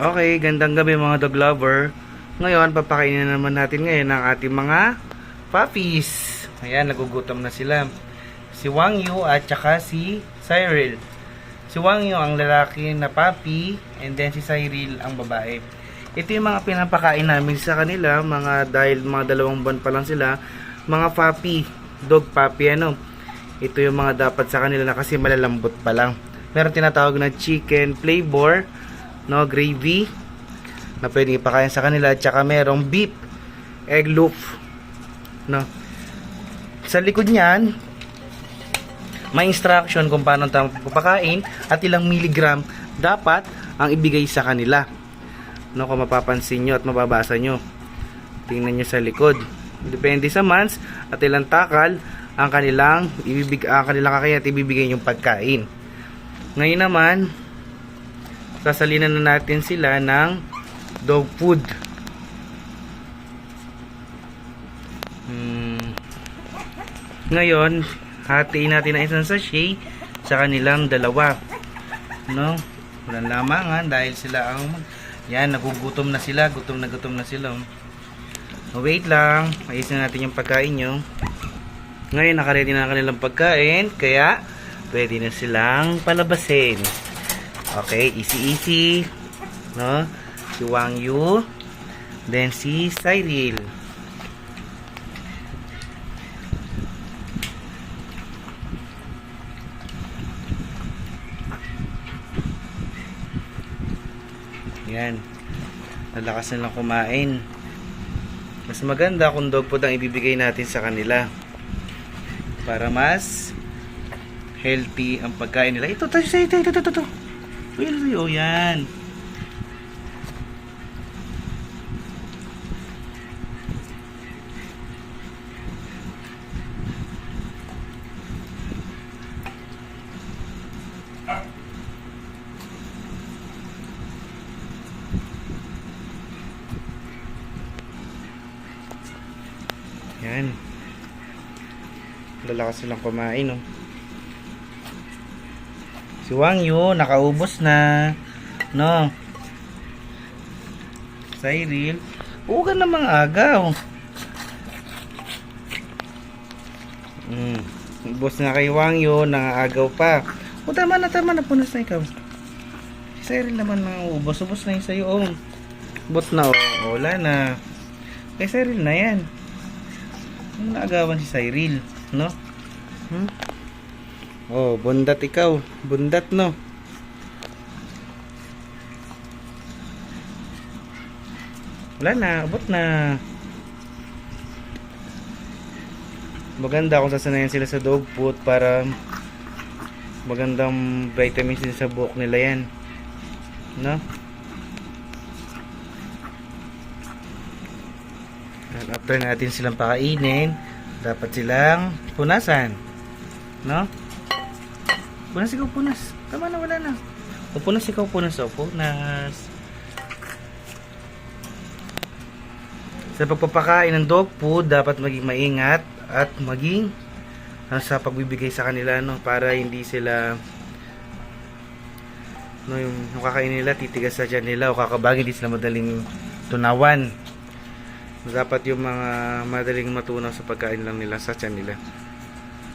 Okay, gandang gabi mga dog lover. Ngayon, papakainin na naman natin ngayon ang ating mga puppies. Ayan, nagugutom na sila. Si Wang Yu at saka si Cyril. Si Wang Yu ang lalaki na puppy and then si Cyril ang babae. Ito yung mga pinapakain namin sa kanila, mga dahil mga dalawang buwan pa lang sila, mga puppy, dog puppy ano. Ito yung mga dapat sa kanila na kasi malalambot pa lang. Meron tinatawag na chicken flavor, no, gravy, na pwedeng ipakain sa kanila. At saka merong beef, egg loaf, no. Sa likod niyan, may instruction kung paano tamang pagpapakain at ilang miligram dapat ang ibigay sa kanila. No, kung mapapansin nyo at mababasa nyo. Tingnan nyo sa likod. Depende sa months at ilang takal ang kanilang ibibig ang kanilang kakaya't ibibigay yung pagkain. Ngayon naman, sasalinan na natin sila ng dog food. Hmm. Ngayon, hatiin natin ang isang sachet sa kanilang dalawa. No? Walang lamangan dahil sila ang yan, nagugutom na sila. Gutom na gutom na sila. Oh, wait lang. Ayusin natin yung pagkain nyo. Ngayon, nakaredy na ang kanilang pagkain. Kaya, pwede na silang palabasin. Okay, easy easy. No? Si Wang Yu. Then si Cyril. Yan. Nalakas nilang kumain. Mas maganda kung dog food ang ibibigay natin sa kanila. Para mas healthy ang pagkain nila. Ito, ito, ito, ito, ito, ito, Well, oh, yan. Yan. Lalakas silang kumain, no. Si Wang Yu, nakaubos na. No. Cyril, ka namang agaw. Hmm. Ubos na kay Wang Yu, nangaagaw pa. O tama na, tama na, punas na ikaw. Si Cyril naman nang ubos. Na yung sa'yo, oh. Ubos na, oh. Wala na. Kay Cyril na yan. Ang naagawan si Cyril, no? Hmm? Oh, bundat ikaw. Bundat, no? Wala na, abot na. Maganda kung sasanayan sila sa dog food para magandang vitamins din sa buhok nila yan. No? At after natin silang pakainin, dapat silang punasan. No? Punas ikaw, punas. Tama na, wala na. O punas ikaw, punas. O punas. Sa pagpapakain ng dog food, dapat maging maingat at maging ah, sa pagbibigay sa kanila no para hindi sila no yung, yung kakain nila titigas sa tiyan nila o kakabagin hindi sila madaling tunawan dapat yung mga madaling matunaw sa pagkain lang nila sa tiyan nila